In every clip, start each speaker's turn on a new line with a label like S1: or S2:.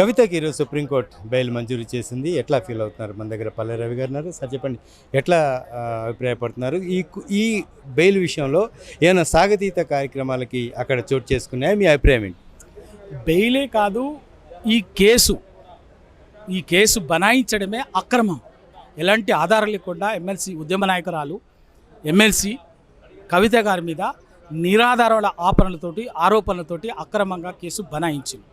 S1: కవితకి ఈరోజు supreme court bail మంజూరు చేసింది. ఎట్లా ఫీల్ అవుతున్నారు? మన దగ్గర పల్లె రవి గారు ఉన్నారు. సార్ చెప్పండి. ఎట్లా అభిప్రాయపడుతున్నారు? ఈ ఈ బెయిల్ విషయంలో ఏమైనా సాగతీత కార్యక్రమాలకి అక్కడ చోటు చేసుకున్నాయా? మీ అభిప్రాయం ఏంటి?
S2: బెయిలే కాదు ఈ కేసు ఈ కేసు బనాయించడమే అక్రమం. ఎలాంటి ఆధారం లేకుండా ఎమ్మెల్సీ ఉద్యమ నాయకురాలు ఎమ్మెల్సీ కవిత గారి మీద నిరాధారాల ఆపణలతోటి ఆరోపణలతోటి అక్రమంగా కేసు బనాయించింది.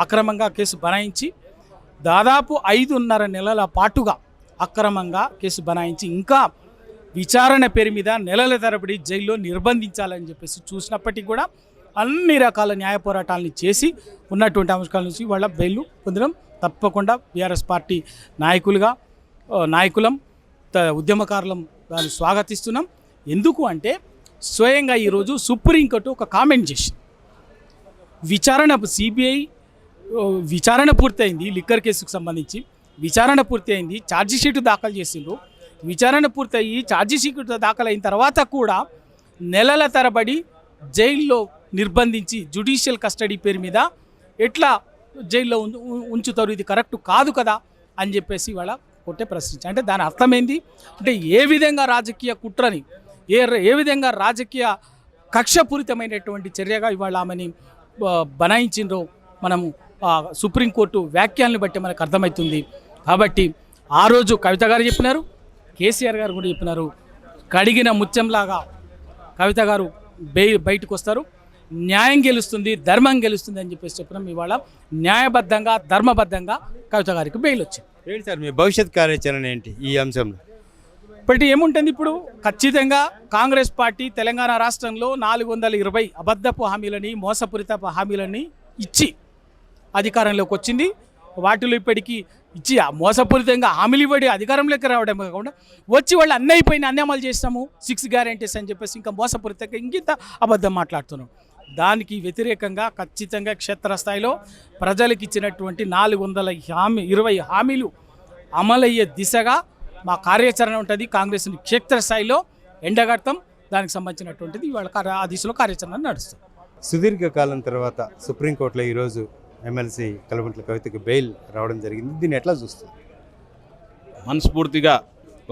S2: అక్రమంగా కేసు బనాయించి దాదాపు ఐదున్నర నెలల పాటుగా అక్రమంగా కేసు బనాయించి ఇంకా విచారణ పేరు మీద నెలల తరబడి జైల్లో నిర్బంధించాలని చెప్పేసి చూసినప్పటికీ కూడా అన్ని రకాల న్యాయ పోరాటాలని చేసి ఉన్నటువంటి అంశాల నుంచి వాళ్ళ బెయిల్ పొందడం తప్పకుండా బీఆర్ఎస్ పార్టీ నాయకులుగా నాయకులం త- ఉద్యమకారులం దాన్ని స్వాగతిస్తున్నాం. ఎందుకు అంటే స్వయంగా ఈరోజు సుప్రీంకోర్టు ఒక కామెంట్ చేసింది. విచారణ సిబిఐ విచారణ పూర్తయింది లిక్కర్ కేసుకు సంబంధించి. విచారణ పూర్తయింది ఛార్జీ షీట్ దాఖలు చేసిండ్రు. విచారణ పూర్తయి ఛార్జీ షీట్ దాఖలైన తర్వాత కూడా నెలల తరబడి జైల్లో నిర్బంధించి జుడిషియల్ కస్టడీ పేరు మీద ఎట్లా జైల్లో ఉంచుతారు ఇది కరెక్ట్ కాదు కదా అని చెప్పేసి ఇవాళ కొట్టే ప్రశ్నించారు అంటే దాని అర్థమైంది? అంటే ఏ విధంగా రాజకీయ కుట్రని ఏ ఏ విధంగా రాజకీయ కక్షపూరితమైనటువంటి చర్యగా ఇవాళ ఆమెని బనాయించిండ్రో మనము సుప్రీంకోర్టు వ్యాఖ్యల్ని బట్టి మనకు అర్థమవుతుంది కాబట్టి ఆ రోజు కవిత గారు చెప్పినారు కేసీఆర్ గారు కూడా చెప్పినారు కడిగిన ముత్యంలాగా కవిత గారు బే బయటకు వస్తారు న్యాయం గెలుస్తుంది ధర్మం గెలుస్తుంది అని చెప్పేసి చెప్పినాం. ఇవాళ న్యాయబద్ధంగా ధర్మబద్ధంగా కవిత గారికి బెయిల్ వచ్చింది.
S1: ఏంటి సార్ మీ భవిష్యత్ కార్యాచరణ ఏంటి ఈ అంశంలో?
S2: ఇప్పటి ఏముంటుంది ఇప్పుడు? ఖచ్చితంగా కాంగ్రెస్ పార్టీ తెలంగాణ రాష్ట్రంలో నాలుగు వందల ఇరవై అబద్ధపు హామీలని మోసపూరిత హామీలని ఇచ్చి అధికారంలోకి వచ్చింది. వాటిలో ఇప్పటికీ ఇచ్చి మోసపూరితంగా హామీలు ఇవ్వడి అధికారంలోకి రావడం కాకుండా వచ్చి వాళ్ళు అన్నీ అయిపోయిన అన్ని అమలు చేస్తాము సిక్స్ గ్యారంటీస్ అని చెప్పేసి ఇంకా మోసపూరితంగా ఇంకింత అబద్ధం మాట్లాడుతున్నాం. దానికి వ్యతిరేకంగా ఖచ్చితంగా క్షేత్రస్థాయిలో ప్రజలకు ఇచ్చినటువంటి నాలుగు వందల హామీ ఇరవై హామీలు అమలయ్యే దిశగా మా కార్యాచరణ ఉంటుంది. కాంగ్రెస్ క్షేత్రస్థాయిలో ఎండగడతాం. దానికి సంబంధించినటువంటిది ఇవాళ కార్య- ఆ దిశలో కార్యాచరణ నడుస్తుంది.
S1: సుదీర్ఘకాలం తర్వాత సుప్రీంకోర్టులో ఈరోజు ఎమ్మెల్సీ కల్వకుంట్ల కవితకి బెయిల్ రావడం జరిగింది. దీన్ని ఎట్లా చూస్తుంది
S3: మనస్ఫూర్తిగా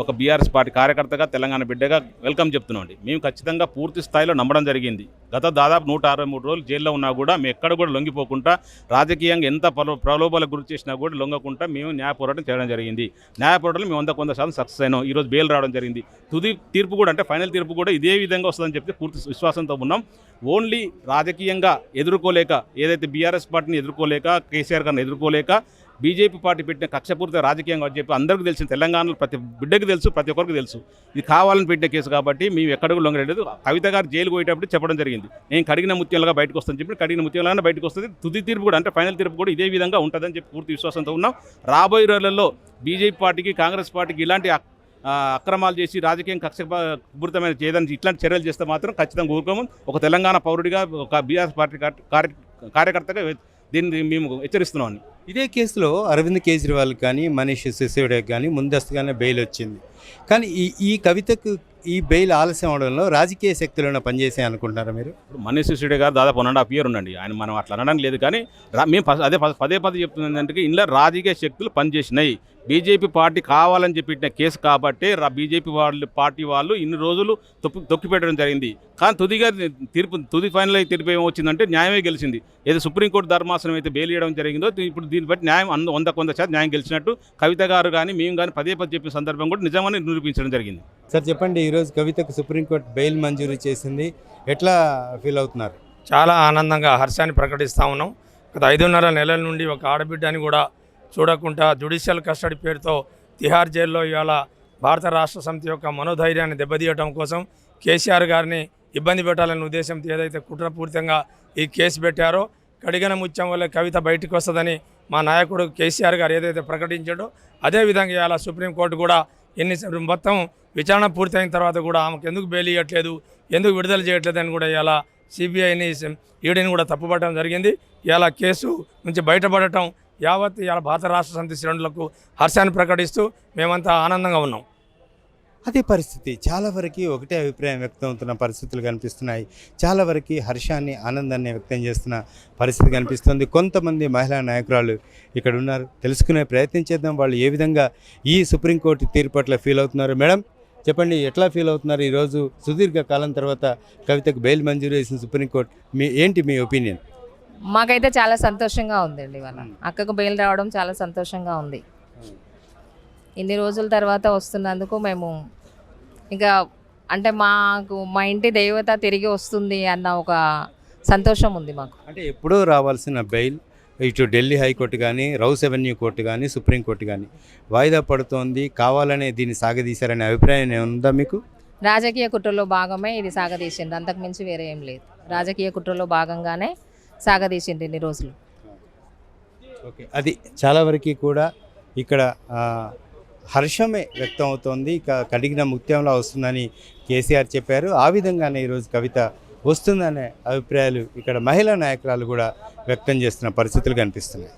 S3: ఒక బీఆర్ఎస్ పార్టీ కార్యకర్తగా తెలంగాణ బిడ్డగా వెల్కమ్ చెప్తున్నాం అండి మేము ఖచ్చితంగా పూర్తి స్థాయిలో నమ్మడం జరిగింది. గత దాదాపు నూట అరవై మూడు రోజులు జైల్లో ఉన్నా కూడా మేము ఎక్కడ కూడా లొంగిపోకుండా రాజకీయంగా ఎంత ప్రలో ప్రలోభాలకు గురి చేసినా కూడా లొంగకుండా మేము న్యాయ పోరాటం చేయడం జరిగింది. న్యాయ పోరాటంలో మేము వంద కొంత శాతం సక్సెస్ అయినాం. ఈరోజు బెయిల్ రావడం జరిగింది. తుది తీర్పు కూడా అంటే ఫైనల్ తీర్పు కూడా ఇదే విధంగా వస్తుందని చెప్తే పూర్తి విశ్వాసంతో ఉన్నాం. ఓన్లీ రాజకీయంగా ఎదుర్కోలేక ఏదైతే బీఆర్ఎస్ పార్టీని ఎదుర్కోలేక కేసీఆర్ గారిని ఎదుర్కోలేక బీజేపీ పార్టీ పెట్టిన కక్షపూరిత రాజకీయంగా అని చెప్పి అందరికీ తెలిసిన తెలంగాణలో ప్రతి బిడ్డకి తెలుసు ప్రతి ఒక్కరికి తెలుసు. ఇది కావాలని పెట్టిన కేసు కాబట్టి మేము ఎక్కడికి లొంగలేదు. కవిత గారు జైలు పోయేటప్పుడు చెప్పడం జరిగింది. నేను కడిగిన ముత్యంలాగా బయటకు వస్తాను చెప్పి కడిగిన ముత్యంలాగా బయటకు వస్తుంది తుది తీర్పు కూడా అంటే ఫైనల్ తీర్పు కూడా ఇదే విధంగా ఉంటుందని చెప్పి పూర్తి విశ్వాసంతో ఉన్నాం. రాబోయే రోజులలో బీజేపీ పార్టీకి కాంగ్రెస్ పార్టీకి ఇలాంటి అక్రమాలు చేసి రాజకీయం కక్ష కక్షపూరితమైన చేయడానికి ఇట్లాంటి చర్యలు చేస్తే మాత్రం ఖచ్చితంగా ఊరుకోము. ఒక తెలంగాణ పౌరుడిగా ఒక బీఆర్ఎస్ పార్టీ కార్యకర్తగా దీన్ని మేము హెచ్చరిస్తున్నాం
S1: ఇదే కేసులో అరవింద్ కేజ్రీవాల్ కానీ మనీష్ సిసోడియాకి కానీ ముందస్తుగానే బెయిల్ వచ్చింది. కానీ ఈ ఈ కవితకు ఈ బెయిల్ ఆలస్యం అవడంలో రాజకీయ శక్తులను పనిచేసే అనుకుంటున్నారా మీరు?
S3: ఇప్పుడు మనీష్ సిసోడియా గారు దాదాపు వన్ అండ్ హాఫ్ ఇయర్ ఉండండి. ఆయన మనం అట్లా అనడానికి లేదు కానీ మేము ప- అదే ప- పదే పదే చెప్తుంది ఏంటంటే ఇందులో రాజకీయ శక్తులు పనిచేసినాయి. బీజేపీ పార్టీ కావాలని చెప్పి పెట్టిన కేసు కాబట్టి బీజేపీ వాళ్ళు పార్టీ వాళ్ళు ఇన్ని రోజులు తొక్కి తొక్కిపెట్టడం జరిగింది. కానీ తుదిగా తీర్పు తుది ఫైనల్ అయితే తీర్పు ఏమొచ్చిందంటే న్యాయమే గెలిచింది. ఏదో సుప్రీంకోర్టు ధర్మాసనం అయితే బెయిల్ ఇవ్వడం జరిగిందో ఇప్పుడు దీన్ని బట్టి న్యాయం అంద వంద కొంత శాతం న్యాయం గెలిచినట్టు కవిత గారు కానీ మేము కానీ పదే పదే చెప్పిన సందర్భం కూడా నిజమని నిరూపించడం జరిగింది.
S1: సార్ చెప్పండి ఈరోజు కవితకు సుప్రీంకోర్టు బెయిల్ మంజూరు చేసింది. ఎట్లా ఫీల్ అవుతున్నారు?
S4: చాలా ఆనందంగా హర్షాన్ని ప్రకటిస్తూ ఉన్నాం. గత ఐదున్నర నెలల నుండి ఒక ఆడబిడ్డని కూడా చూడకుండా జుడిషియల్ కస్టడీ పేరుతో తిహార్ జైల్లో ఇవాళ భారత రాష్ట్ర సమితి యొక్క మనోధైర్యాన్ని దెబ్బతీయటం కోసం కేసీఆర్ గారిని ఇబ్బంది పెట్టాలనే ఉద్దేశంతో ఏదైతే కుట్రపూరితంగా ఈ కేసు పెట్టారో కడిగన ముత్యం వల్ల కవిత బయటకు వస్తుందని మా నాయకుడు కేసీఆర్ గారు ఏదైతే ప్రకటించాడో అదేవిధంగా ఇవాళ సుప్రీంకోర్టు కూడా ఎన్ని మొత్తం విచారణ పూర్తయిన తర్వాత కూడా ఆమెకు ఎందుకు బెయిల్ ఇవ్వట్లేదు ఎందుకు విడుదల చేయట్లేదు అని కూడా ఇలా సిబిఐని ఈడీని కూడా తప్పుపట్టడం జరిగింది. ఇలా కేసు నుంచి బయటపడటం యావత్ ఇలా భారత రాష్ట్ర సమితి శ్రేణులకు హర్షాన్ని ప్రకటిస్తూ మేమంతా ఆనందంగా ఉన్నాం.
S1: అదే పరిస్థితి. చాలా వరకు ఒకటే అభిప్రాయం వ్యక్తం అవుతున్న పరిస్థితులు కనిపిస్తున్నాయి. చాలా వరకు హర్షాన్ని ఆనందాన్ని వ్యక్తం చేస్తున్న పరిస్థితి కనిపిస్తుంది. కొంతమంది మహిళా నాయకురాలు ఇక్కడ ఉన్నారు. తెలుసుకునే ప్రయత్నం చేద్దాం. వాళ్ళు ఏ విధంగా ఈ సుప్రీంకోర్టు తీర్పు పట్ల ఫీల్ అవుతున్నారు? మేడం చెప్పండి ఎట్లా ఫీల్ అవుతున్నారు? ఈరోజు సుదీర్ఘ కాలం తర్వాత కవితకు బెయిల్ మంజూరు చేసిన సుప్రీంకోర్టు మీ ఏంటి మీ ఒపీనియన్?
S5: మాకైతే చాలా సంతోషంగా ఉందండి ఇవాళ. అక్కకు బెయిల్ రావడం చాలా సంతోషంగా ఉంది. ఇన్ని రోజుల తర్వాత వస్తున్నందుకు మేము ఇంకా అంటే మాకు మా ఇంటి దేవత తిరిగి వస్తుంది అన్న ఒక సంతోషం ఉంది మాకు.
S1: అంటే ఎప్పుడో రావాల్సిన బెయిల్ ఇటు ఢిల్లీ హైకోర్టు కానీ రౌస్ అవెన్యూ కోర్టు కానీ సుప్రీంకోర్టు కానీ వాయిదా పడుతోంది. కావాలనే దీన్ని సాగదీశారనే అభిప్రాయం ఉందా మీకు?
S5: రాజకీయ కుట్రలో భాగమే ఇది సాగదీసింది. అంతకు మించి వేరే ఏం లేదు. రాజకీయ కుట్రలో భాగంగానే సాగదీసింది ఇన్ని రోజులు.
S1: ఓకే. అది చాలా వరకు కూడా ఇక్కడ హర్షమే వ్యక్తం అవుతోంది ఇక కడిగిన ముత్యంలా వస్తుందని కేసీఆర్ చెప్పారు. ఆ విధంగానే ఈరోజు కవిత వస్తుందనే అభిప్రాయాలు ఇక్కడ మహిళా నాయకురాలు కూడా వ్యక్తం చేస్తున్న పరిస్థితులు కనిపిస్తున్నాయి.